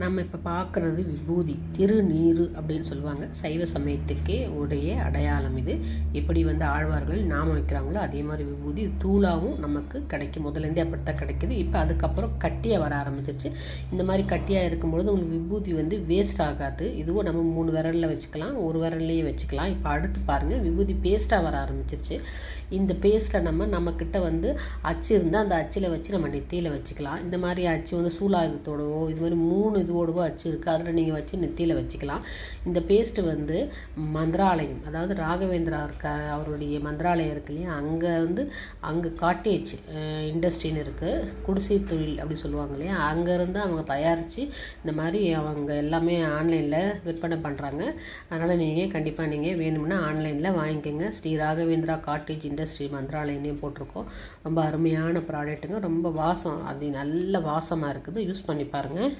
நம்ம இப்போ பார்க்குறது விபூதி திருநீறு அப்படின்னு சொல்லுவாங்க. சைவ சமயத்துக்கே உடைய அடையாளம் இது. எப்படி வந்து ஆழ்வார்கள் நாம வைக்கிறாங்களோ அதே மாதிரி விபூதி தூளாகவும் நமக்கு கிடைக்கும். முதலேருந்தே அப்படித்தான் கிடைக்குது. இப்போ அதுக்கப்புறம் கட்டியாக வர ஆரம்பிச்சிருச்சு. இந்த மாதிரி கட்டியாக இருக்கும்பொழுது உங்களுக்கு விபூதி வந்து வேஸ்ட் ஆகாது. இதுவும் நம்ம மூணு விரலில் வச்சுக்கலாம் ஒரு விரல்லையும் வச்சுக்கலாம். இப்போ அடுத்து பாருங்கள் விபூதி பேஸ்ட்டாக வர ஆரம்பிச்சிருச்சு. இந்த பேஸ்ட்டில் நம்ம நம்மக்கிட்ட வந்து அச்சு இருந்தால் அந்த அச்சில் வச்சு நம்ம நெத்தியில் வச்சுக்கலாம். இந்த மாதிரி அச்சு வந்து சூலாயுதத்தோடவோ இது மாதிரி மூணு இதுவோடவோ அச்சு இருக்குது அதில் நீங்கள் வச்சு நெத்தியில் வச்சுக்கலாம். இந்த பேஸ்ட்டு வந்து மந்திராலயம் அதாவது ராகவேந்திரா இருக்க அவருடைய மந்திராலயம் இருக்கு இல்லையா? அங்கே வந்து அங்கே காட்டேஜ் இண்டஸ்ட்ரின்னு இருக்குது குடிசை தொழில் அப்படி சொல்லுவாங்க இல்லையா? அங்கேருந்து அவங்க தயாரித்து இந்த மாதிரி அவங்க எல்லாமே ஆன்லைனில் விற்பனை பண்ணுறாங்க அதனால் நீங்கள் கண்டிப்பாக நீங்கள் வேணும்னா ஆன்லைனில் வாங்கிக்கோங்க. ஸ்ரீ ராகவேந்திரா காட்டேஜ் இண்டஸ்ட்ரி மந்திராலயம்னே போட்டிருக்கோம். ரொம்ப அருமையான ப்ராடக்ட்டுங்க ரொம்ப வாசம் அது நல்ல வாசமாக இருக்குது. யூஸ் பண்ணி பாருங்கள்